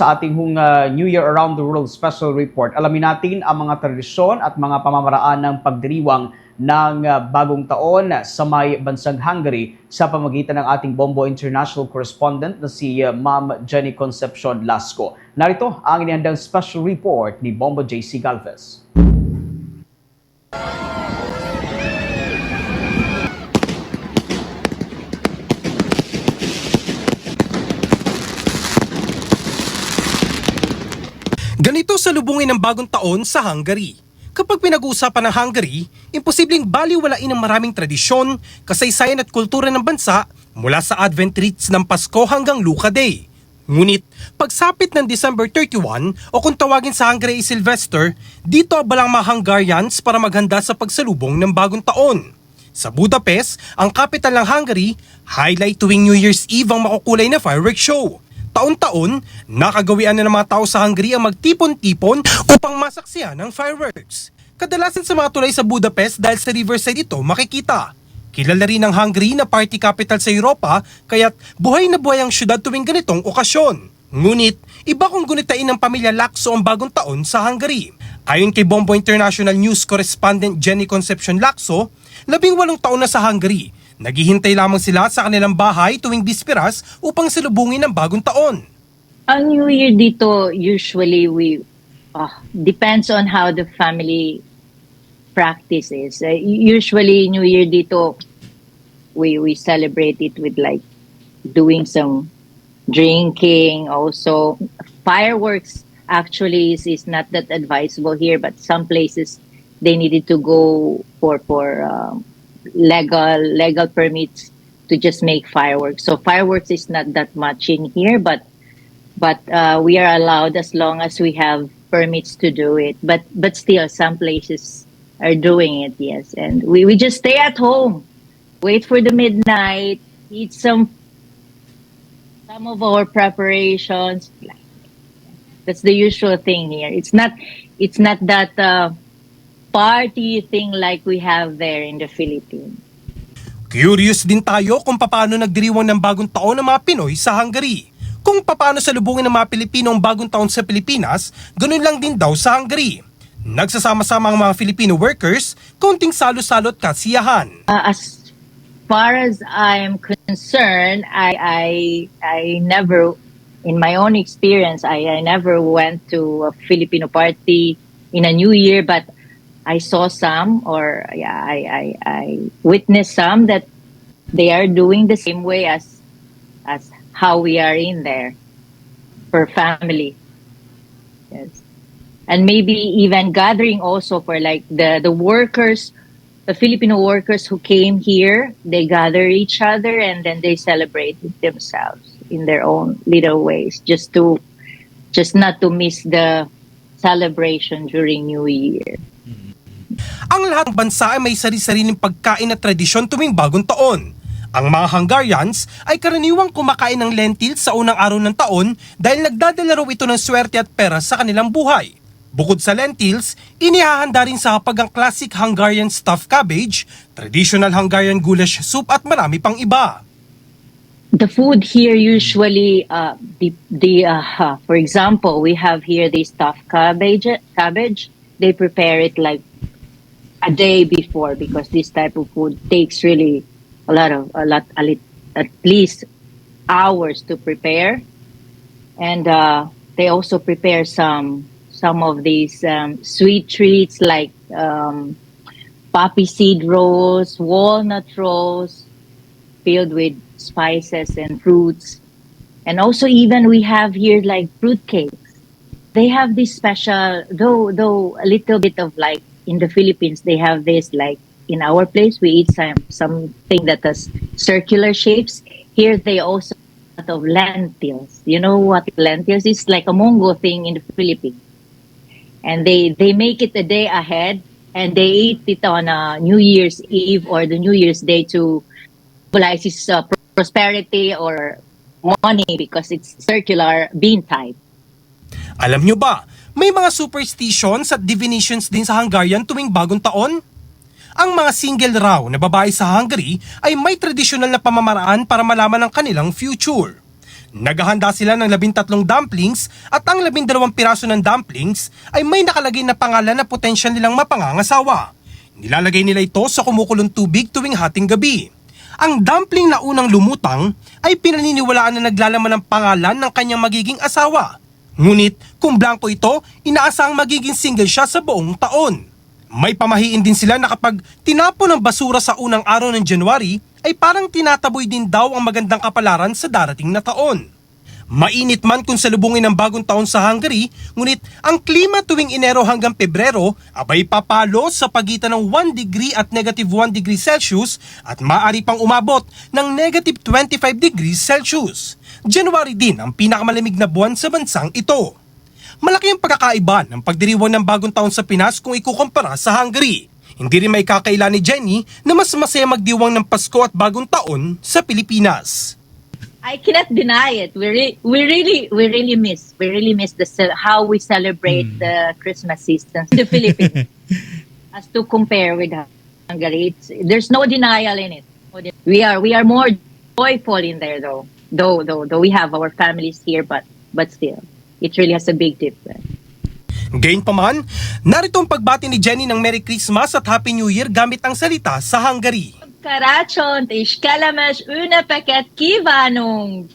Sa ating uh, New Year Around the World Special Report, alamin natin ang mga tradisyon at mga pamamaraan ng pagdiriwang ng uh, bagong taon sa may bansang Hungary sa pamagitan ng ating Bombo International Correspondent na si uh, Ma'am Jenny Concepcion Lasco. Narito ang inihandang special report ni Bombo JC Galvez. Ganito sa lubungin ng bagong taon sa Hungary. Kapag pinag-uusapan ng Hungary, imposibleng baliwalain ang maraming tradisyon, kasaysayan at kultura ng bansa mula sa Advent Rites ng Pasko hanggang Luca Day. Ngunit, pagsapit ng December 31 o kung tawagin sa Hungary ay Sylvester, dito abalang mga Hungarians para maghanda sa pagsalubong ng bagong taon. Sa Budapest, ang capital ng Hungary, highlight tuwing New Year's Eve ang makukulay na fireworks show. Taon-taon, nakagawian na ng mga tao sa Hungary ang magtipon-tipon upang masaksiyan ng fireworks. Kadalasan sa mga tulay sa Budapest dahil sa riverside ito makikita. Kilala rin ang Hungary na party capital sa Europa kaya't buhay na buhay ang syudad tuwing ganitong okasyon. Ngunit, iba kung gunitain ng pamilya Lacso ang bagong taon sa Hungary. Ayon kay Bombo International News correspondent Jenny Concepcion Lacso, labing walong taon na sa Hungary Naghihintay lamang sila sa kanilang bahay tuwing bisperas upang salubungin ang bagong taon. Ang New Year dito, usually we, ah, depends on how the family practices. Uh, usually New Year dito, we, we celebrate it with like doing some drinking, also fireworks actually is, is not that advisable here, but some places they needed to go for, for um, legal legal permits to just make fireworks. So fireworks is not that much in here, but but uh, we are allowed as long as we have permits to do it. But but still, some places are doing it. Yes, and we, we just stay at home, wait for the midnight, eat some some of our preparations. That's the usual thing here. It's not it's not that. Uh, party thing like we have there in the Philippines. Curious din tayo kung paano nagdiriwang ng bagong taon ng mga Pinoy sa Hungary. Kung paano salubungin ng mga Pilipino ang bagong taon sa Pilipinas, ganun lang din daw sa Hungary. Nagsasama-sama ang mga Filipino workers, konting salo-salo at kasiyahan. Uh, as far as I'm concerned, I, I, I never, in my own experience, I, I never went to a Filipino party in a new year, but I saw some, or yeah, I, I, I witnessed some that they are doing the same way as as how we are in there for family. Yes, and maybe even gathering also for like the the workers, the Filipino workers who came here. They gather each other and then they celebrate themselves in their own little ways, just to just not to miss the celebration during New Year. Ang lahat ng bansa ay may sari-sariling pagkain at tradisyon tuwing bagong taon. Ang mga Hungarians ay karaniwang kumakain ng lentils sa unang araw ng taon dahil nagdadala raw ito ng swerte at pera sa kanilang buhay. Bukod sa lentils, inihahanda rin sa hapag ang classic Hungarian stuffed cabbage, traditional Hungarian goulash soup at marami pang iba. the food here usually uh, the the uh, for example we have here the stuffed cabbage cabbage they prepare it like a day before because this type of food takes really a lot of a lot a lit, at least hours to prepare and uh, they also prepare some some of these um, sweet treats like um, poppy seed rolls walnut rolls filled with spices and fruits. And also even we have here like fruit cakes. They have this special though though a little bit of like in the Philippines they have this like in our place we eat some something that has circular shapes. Here they also have of lentils. You know what lentils is like a mongo thing in the Philippines. And they they make it a day ahead and they eat it on a New Year's Eve or the New Year's Day to symbolize his uh, prosperity or money because it's circular bean type. Alam nyo ba, may mga superstitions at divinations din sa Hungarian tuwing bagong taon? Ang mga single raw na babae sa Hungary ay may tradisyonal na pamamaraan para malaman ang kanilang future. Naghahanda sila ng labintatlong dumplings at ang labindalawang piraso ng dumplings ay may nakalagay na pangalan na potensyal nilang mapangangasawa. Nilalagay nila ito sa kumukulong tubig tuwing hating gabi. Ang dumpling na unang lumutang ay pinaniniwalaan na naglalaman ng pangalan ng kanyang magiging asawa. Ngunit kung blanco ito, inaasahang magiging single siya sa buong taon. May pamahiin din sila na kapag tinapon ng basura sa unang araw ng January, ay parang tinataboy din daw ang magandang kapalaran sa darating na taon. Mainit man kung salubungin ng bagong taon sa Hungary, ngunit ang klima tuwing Enero hanggang Pebrero abay papalo sa pagitan ng 1 degree at negative 1 degree Celsius at maaari pang umabot ng negative 25 degrees Celsius. January din ang pinakamalamig na buwan sa bansang ito. Malaki ang pagkakaiba ng pagdiriwang ng bagong taon sa Pinas kung ikukumpara sa Hungary. Hindi rin may kakaila ni Jenny na mas masaya magdiwang ng Pasko at bagong taon sa Pilipinas. I cannot deny it. We re- we really we really miss we really miss the how we celebrate the Christmas season in the Philippines as to compare with Hungary. It's, there's no denial in it. We are we are more joyful in there though. Though though though we have our families here, but but still, it really has a big difference. Gayunpaman, narito ang pagbati ni Jenny ng Merry Christmas at Happy New Year gamit ang salita sa Hungary. Karácsonyt és kellemes ünnepeket kívánunk!